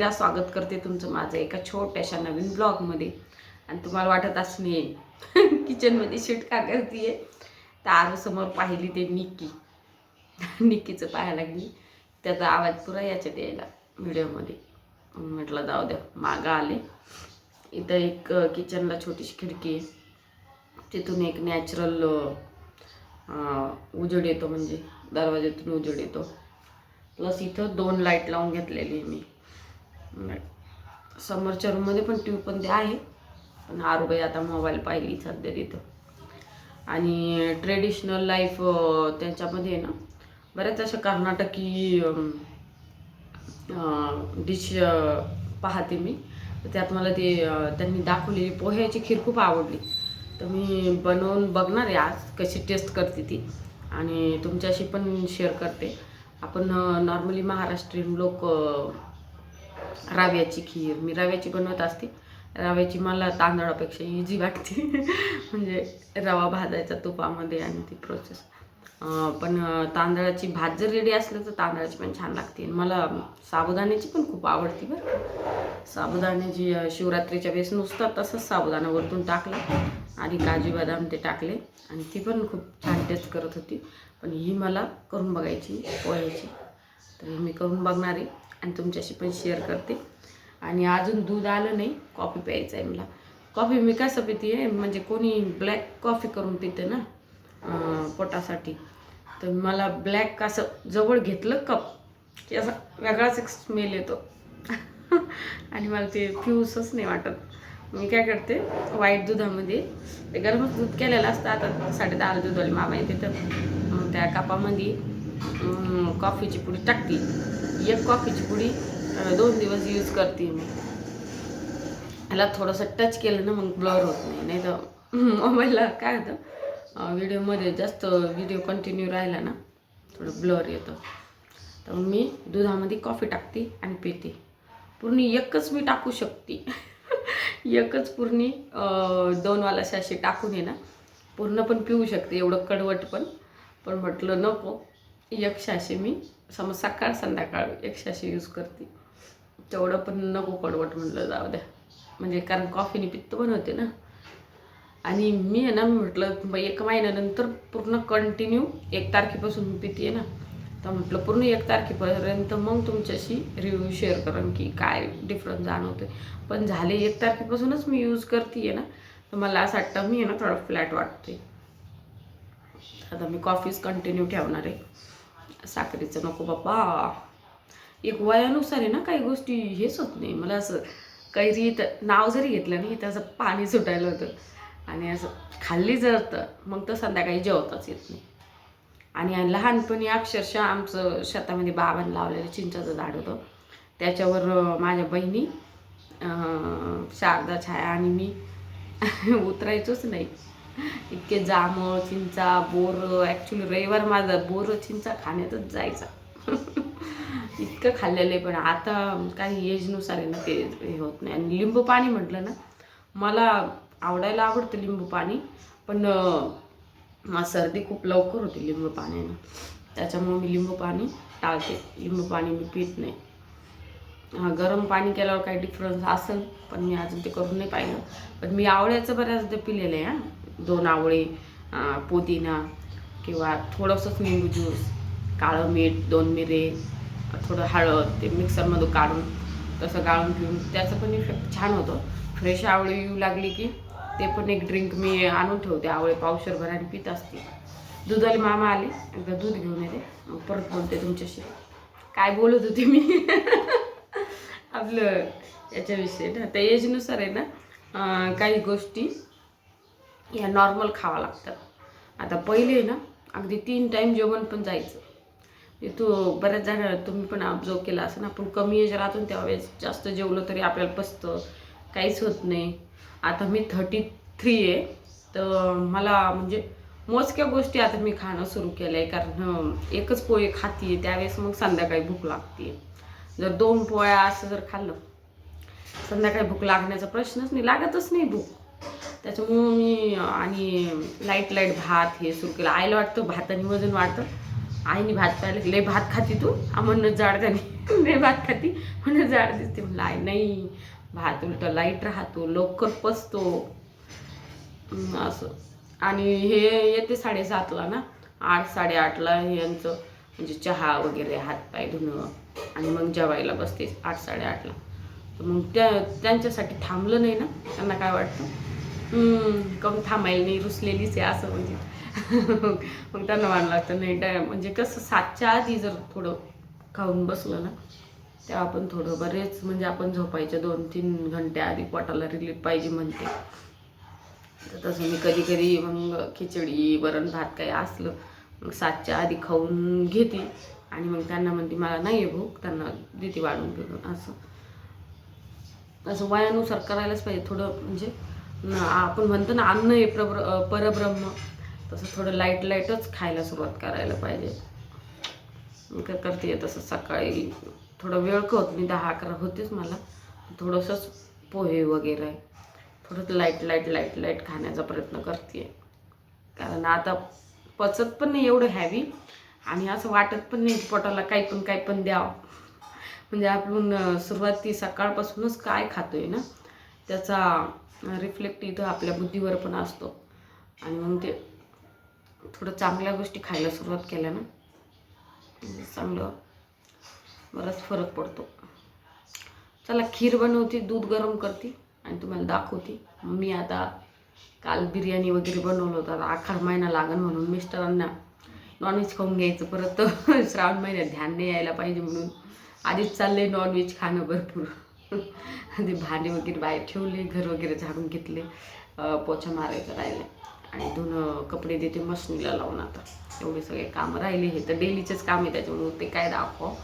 मीरा स्वागत करते तुमचं माझं एका छोट्याशा नवीन ब्लॉगमध्ये आणि तुम्हाला वाटत असणे किचनमध्ये शूट का करते तर आरोसमोर पाहिली ते निक्की निक्कीचं पाहायला लागली. त्याचा आवाज पुरा याच्यात यायला व्हिडिओमध्ये म्हटलं जाऊ द्या मागं आले. इथं एक किचनला छोटीशी खिडकी आहे. तिथून एक नॅचरल उजेड येतो म्हणजे दरवाज्यातून उजेड येतो. प्लस इथं दोन लाइट लावून घेतलेली आहे मी. समोरच्या रूममध्ये पण ट्यूब पण ते आहे. पण आरुबाई आता मोबाईल पाहिली सध्या तिथं. आणि ट्रेडिशनल लाईफ त्यांच्यामध्ये आहे ना बऱ्याच अशा कर्नाटकी डिश पाहते मी. तर त्यात मला ते त्यांनी दाखवलेली पोह्याची खीर खूप आवडली. तर मी बनवून बघणार आहे आज कशी टेस्ट करते ती. आणि तुमच्याशी पण शेअर करते. आपण नॉर्मली महाराष्ट्रीयन लोक रव्याची खीर. मी रव्याची बनवत असते. रव्याची मला तांदळापेक्षा इझी वाटते. म्हणजे रवा भाजायचा तुपामध्ये आणि ती प्रोसेस पण तांदळाची भात जर रेडी असलं तर तांदळाची पण छान लागते. आणि मला साबुदाण्याची पण खूप आवडते बरं साबुदाण्याची शिवरात्रीच्या वेळेस नुसतं तसंच साबुदाणा वरतून टाकलं. आणि काजू बदाम ते टाकले. आणि ती पण खूप छान टेस्ट करत होती. पण ही मला करून बघायची पोह्याची. तर मी करून बघणार आहे. आणि तुमच्याशी पण शेअर करते. आणि अजून दूध आलं नाही कॉफी प्यायचं आहे मला. कॉफी मी कसं पिते आहे म्हणजे कोणी ब्लॅक कॉफी करून पिते ना पोटासाठी. तर मला ब्लॅक असं जवळ घेतलं कप की असा वेगळाच एक स्मेल येतो. आणि मला ते फ्यूसच नाही वाटत. मी काय करते वाईट दुधामध्ये ते गरमच दूध केलेलं असतं. आता साडे दहा दूधवाले मामा येते तर मग त्या कापामध्ये कॉफीची पुडी टाकते एक कॉफीची पुडी दोन दिवस यूज करते मी. ह्याला थोडंसं टच केलं ना मग ब्लर होत नाही. नाही तर मोबाईलला काय होतं व्हिडिओमध्ये जास्त व्हिडिओ कंटिन्यू राहिला ना थोडं ब्लर येतं. तर मी दुधामध्ये कॉफी टाकते आणि पिते. पूर्ण एकच मी टाकू शकते. एकच पूर्ण दोनवाला शाशी टाकून आहे ना पूर्ण पण पिऊ शकते एवढं कडवट पण. पण म्हटलं नको. एक मी समज सकाळ संध्याकाळ यक्षाशी यूज करते. तेवढं पण नको कडवट म्हटलं जाऊ द्या. म्हणजे कारण कॉफीने पित्त पण होते ना. आणि मी आहे ना म्हटलं एक महिन्यानंतर पूर्ण कंटिन्यू एक तारखेपासून मी पिते ना. तर म्हटलं पूर्ण एक तारखेपर्यंत मग तुमच्याशी रिव्ह्यू शेअर करेन की काय डिफरन्स जाणवते पण झाले एक तारखेपासूनच मी यूज करते ना. तर मला असं वाटतं मी आहे ना थोडं फ्लॅट वाटते आता मी कॉफीच कंटिन्यू ठेवणार आहे. साखरेचं नको बाबा एक वयानुसार आहे ना काही गोष्टी हेच होत नाही. मला असं काही रीत नाव जरी घेतलं नाही तर असं पाणी सुटायला होतं. आणि असं खाल्ली जर तर मग तर संध्याकाळी जेवताच येत नाही. आणि लहानपणी अक्षरशः आमचं शेतामध्ये बाबांनी लावलेलं चिंचाचं झाड होतं. त्याच्यावर माझ्या बहिणी शारदा छाया आणि मी उतरायचोच नाही. इतके जांभळ चिंचा बोर ॲक्च्युली रविवार माझा बोर चिंचा खाण्यातच जायचा. इतकं खाल्लेलं आहे पण आता काही एजनुसार आहे ना ते हे होत नाही. आणि लिंबू पाणी म्हटलं ना मला आवडायला आवडतं लिंबू पाणी पण सर्दी खूप लवकर होती लिंबू पाण्यानं. त्याच्यामुळे मी लिंबू पाणी टाळते. लिंबू पाणी मी पित नाही. गरम पाणी केल्यावर काही डिफरन्स असेल पण मी अजून ते करून नाही पाहिलं. पण मी आवळ्याचं बऱ्याचदा पिलेलं आहे हां. दोन आवळे पुदिना किंवा थोडंसंच निंबू ज्यूस काळं मीठ दोन मिरे थोडं हळद ते मिक्सरमधून काढून तसं गाळून पिऊन त्याचं पण इफेक्ट छान होतं. फ्रेश आवळी येऊ लागली की ते पण एक ड्रिंक मी आणून ठेवते. आवळे पावशरभर आणि पित असते. दुधाले मामा आले. एकदा दूध घेऊन येते. मग परत बोलते तुमच्याशी. काय बोलत होते मी? आपलं याच्याविषयी ना. त्या एजनुसार आहे ना काही गोष्टी या नॉर्मल खावा लागतं. आता पहिले आहे ना अगदी तीन टाईम जेवण पण जायचं. तू बऱ्याच जण तुम्ही पण ऑब्झर्व केला असं ना आपण कमी एज राहतो त्यावेळेस जास्त जेवलं तरी आपल्याला पसतं काहीच होत नाही. आता मी थर्टी थ्री आहे तर मला म्हणजे मोजक्या गोष्टी आता मी खाणं सुरू केलं आहे कारण एकच पोहे खाते त्यावेळेस मग संध्याकाळी भूक लागते जर दोन पोळ्या असं जर खाल्लं संध्याकाळी भूक लागण्याचा प्रश्नच नाही लागतच नाही भूक. त्याच्यामुळं मी आणि लाइट लाइट भात हे सुरू केलं. आईला वाटतं भाताने वजन वाढतं. आईने भात प्यायला लय भात खाती तू? आ जाड झाली लय भात खाती? म्हणून जाड दिसते. म्हणलं आई नाही. भात उलट लाइट राहतो लवकर पचतो. असं. आणि हे येते साडेसातला ना? आठ साडेआठला यांचं म्हणजे चहा वगैरे हातपाय धुणं. आणि मग जेवायला बसते आठ साडेआठला. तर मग त्या त्यांच्यासाठी थांबलं नाही ना? त्यांना काय वाटतं? कम थांबायला नाही रुसलेलीच आहे असं म्हणजे. मग त्यांना वाढलं लागतं नाही डाय म्हणजे कसं सातच्या आधी जर थोडं खाऊन बसलं ना तेव्हा आपण थोडं बरेच म्हणजे आपण झोपायच्या दोन तीन घंटे आधी पोटाला रिलीफ पाहिजे म्हणते. तर तसं मी कधी कधी मग खिचडी वरण भात काही असलं मग सातच्या आधी खाऊन घेते. आणि मग त्यांना म्हणते मला नाही आहे भूक त्यांना देते वाढून फिरून असं. असं वयानुसार करायलाच पाहिजे थोडं म्हणजे आपण म्हणतो ना अन्न हे प्रब्र परब्रह्म. तसं थोडं लाइट लाईटच खायला सुरुवात करायला पाहिजे. करते तसं सकाळी थोडं वेळ का होत मी दहा अकरा होतेच मला. थोडंसंच पोहे वगैरे. थोडं लाइट लाइट लाइट लाइट खाण्याचा प्रयत्न करते कारण आता पचत पण नाही एवढं हॅवी आणि असं वाटत पण नाही पोटाला काही पण काही पण द्यावं. म्हणजे आपण सुरुवात सुरुवाती सकाळपासूनच काय खातोय ना त्याचा रिफ्लेक्ट इथं आपल्या बुद्धीवर पण असतो. आणि मग ते थोडं चांगल्या गोष्टी खायला सुरुवात केल्या ना म्हणजे चांगलं बराच फरक पडतो. चला खीर बनवते दूध गरम करते आणि तुम्हाला दाखवते. मी आता काल बिर्याणी वगैरे बनवलं होतं. आता आखाड महिना लागन म्हणून मिस्टरांना नॉनव्हेज खाऊन घ्यायचं. परत श्रावण महिन्यात ध्यान नाही यायला पाहिजे म्हणून. आधीच चाललंय नॉनव्हेज खाणं भरपूर. आधी भांडे वगैरे बाहेर ठेवले घर वगैरे झाडून घेतले पोछा मारायचं राहिले. आणि धुणं कपडे देते मशनीला लावून आता. एवढे सगळे कामं राहिले. हे तर डेलीचेच काम आहे त्याच्यामुळे ते काय दाखव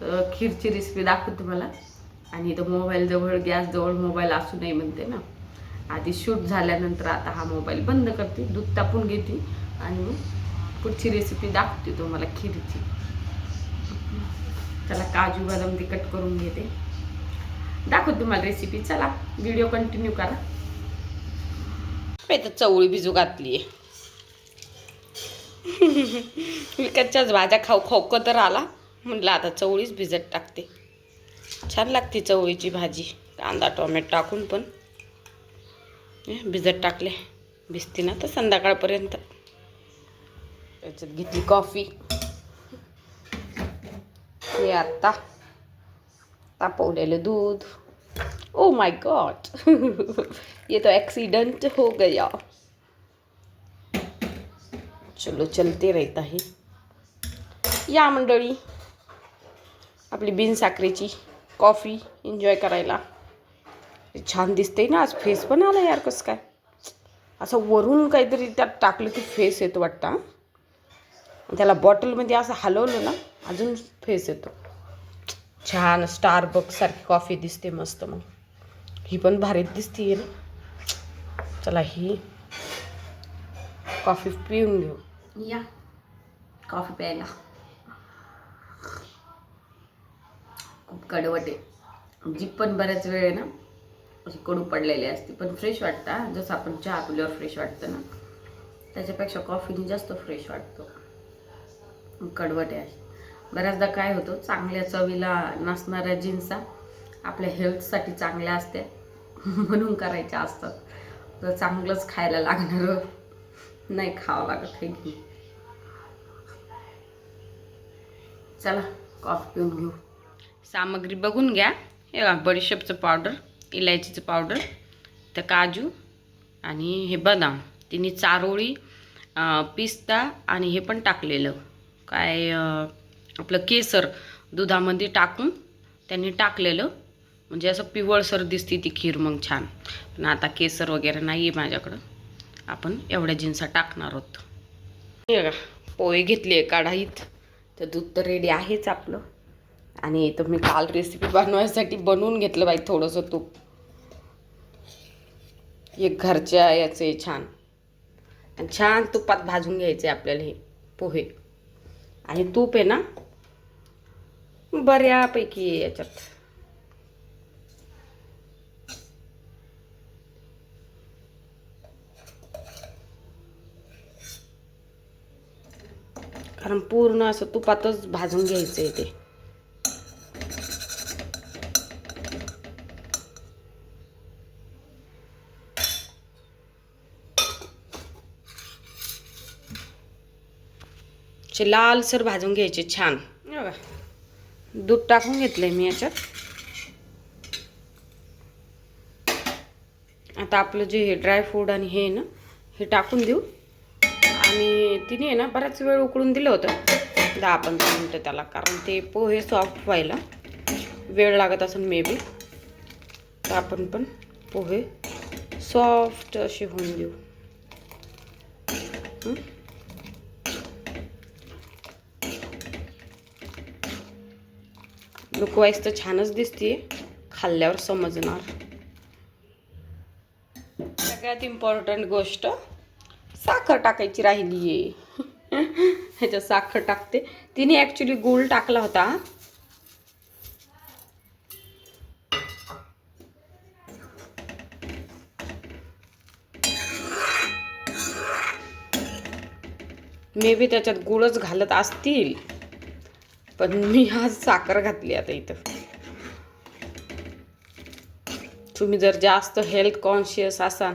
तर खीरची रेसिपी दाखवते मला. आणि इथं मोबाईलजवळ गॅसजवळ मोबाईल असू नये म्हणते ना. आधी शूट झाल्यानंतर आता हा मोबाईल बंद करते दूध तापून घेते आणि मग पुढची रेसिपी दाखवते तुम्हाला खीरची. त्याला काजू बदाम ते कट करून घेते. दाखवत तुम्हाला रेसिपी चला व्हिडिओ कंटिन्यू करा. तर चवळी भिजू घातली विकतच्याच भाज्या खाऊ खाऊ तर आला. म्हटलं आता चवळीच भिजत टाकते. छान लागते चवळीची भाजी. कांदा टोमॅटो टाकून पण. भिजत टाकले. भिजते ना तर संध्याकाळपर्यंत. त्याच्यात घेतली कॉफी हे आत्ता तापवलेलं दूध ओ माय गॉड ये तो एक्सीडेंट हो गया चलो चलते रहता है या मंडळी आपली बिन साखरेची कॉफ़ी एन्जॉय करायला छान दिसते ना आज फेस पण आला यार कसं काय असं वरून काहीतरी त्यात टाकलं की फेस येतो वाटतं? त्याला बॉटलमध्ये असं हलवलं ना अजून फेस येतो छान स्टारबक सारखी कॉफी दिसते मस्त मग. ही पण भारी दिसते ना. चला ही कॉफी पिऊन घेऊ. या. कॉफी प्यायला. खूप कडवट आहे. जीप पण बऱ्याच वेळ आहे ना. अशी कडू पडलेली असते पण फ्रेश वाटतं जसं आपण चहा पिल्यावर फ्रेश वाटतं ना. त्याच्यापेक्षा कॉफीने जास्त फ्रेश वाटतो. कडवट आहे बऱ्याचदा काय होतं चांगल्या चवीला नसणाऱ्या जीन्सा आपल्या हेल्थसाठी चांगल्या असते म्हणून करायच्या असतात. तर चांगलंच खायला लागणार. नाही खावं लागत हे घेऊ चला कॉफी पिऊन घेऊ. सामग्री बघून घ्या. हे बडीशेपचं पावडर इलायचीचं पावडर तर काजू आणि हे बदाम. तिने चारोळी पिस्ता आणि हे पण टाकलेलं. काय आपलं केसर दुधामध्ये टाकून त्यांनी टाकलेलं. म्हणजे असं पिवळसर दिसते ती खीर मग छान. पण आता केसर वगैरे नाही आहे माझ्याकडं. आपण एवढ्या जिन्सा टाकणार आहोत. हे बघा पोहे घेतली आहे कढाईत. तर दूध तर रेडी आहेच आपलं. आणि इथं मी काल रेसिपी बनवायसाठी बनवून घेतलं बाई थोडंसं तूप. एक घरच्या याचं आहे छान. आणि छान तुपात भाजून घ्यायचे आपल्याला हे पोहे. आणि तूप आहे ना बऱ्यापैकी आहे याच्यात. कारण पूर्ण असं तुपातच भाजून घ्यायचं आहे ते लालसर भाजून घ्यायचे छान. दूध टाकून घेतलंय मी याच्यात. आता आपलं जे हे ड्रायफ्रूट आणि हे आहे ना हे टाकून देऊ. आणि तिने आहे ना बराच वेळ उकळून दिलं होतं. दहा पंधरा मिनटं त्याला कारण ते पोहे सॉफ्ट व्हायला वेळ लागत असेल मे बी तर आपण पण पोहे सॉफ्ट असे होऊन देऊ. हं? लुकवाईज तर छानच दिसते खाल्ल्यावर समजणार. सगळ्यात इम्पॉर्टंट गोष्ट साखर टाकायची राहिली आहे ह्याच्यात साखर टाकते. तिने ॲक्च्युली गूळ टाकला होता. मे बी त्याच्यात गुळच घालत असतील. पण मी आज साखर घातली आता इथं. तुम्ही जर जास्त हेल्थ कॉन्शियस असाल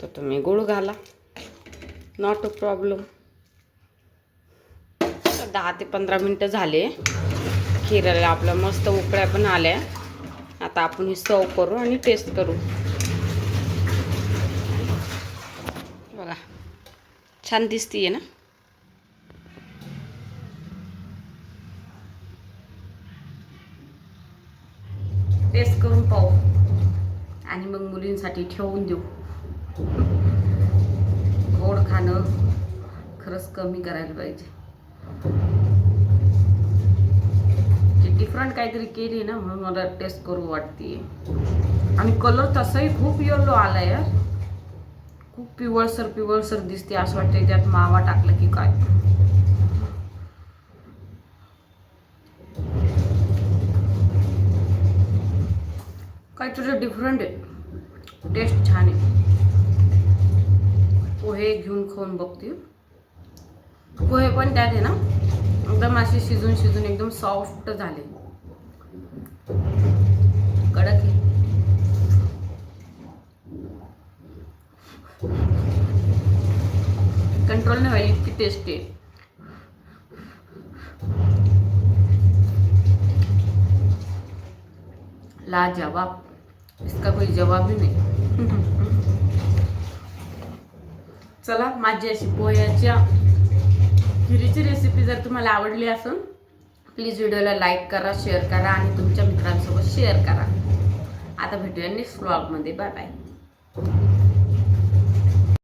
तर तुम्ही गुळ घाला. नॉट अ प्रॉब्लेम दहा ते पंधरा मिनटं झाले. खिराला आपल्या मस्त उकळ्या पण आल्या. आता आपण ही सर्व करू आणि टेस्ट करू. बघा. छान दिसतीये ना टेस्ट करून पाहू आणि मग ठेवून देऊ. गोड खाणं खरंच कमी करायला पाहिजे. ते डिफरंट काहीतरी केली ना म्हणून मला टेस्ट करू वाटते. आणि कलर तसाही खूप येलो आला यार खूप पिवळसर पिवळसर दिसते असं वाटतं त्यात मावा टाकलं की काय. काहीतरी डिफरंट आहे. टेस्ट छान आहे. पोहे घेऊन खाऊन बघते. पोहे पण त्यात आहे ना एकदम असे शिजून शिजून एकदम सॉफ्ट झाले. कडक आहे. कंट्रोल नाही व्हायला इतकी टेस्टी आहे. लाजवाब इसका कोई जवाब ही नाही. चला माझी अशी पोह्याच्या खिरीची रेसिपी जर तुम्हाला आवडली असेल प्लीज व्हिडिओला लाईक करा शेअर करा आणि तुमच्या मित्रांसोबत शेअर करा. आता भेटूया नेक्स्ट ब्लॉगमध्ये बाय बाय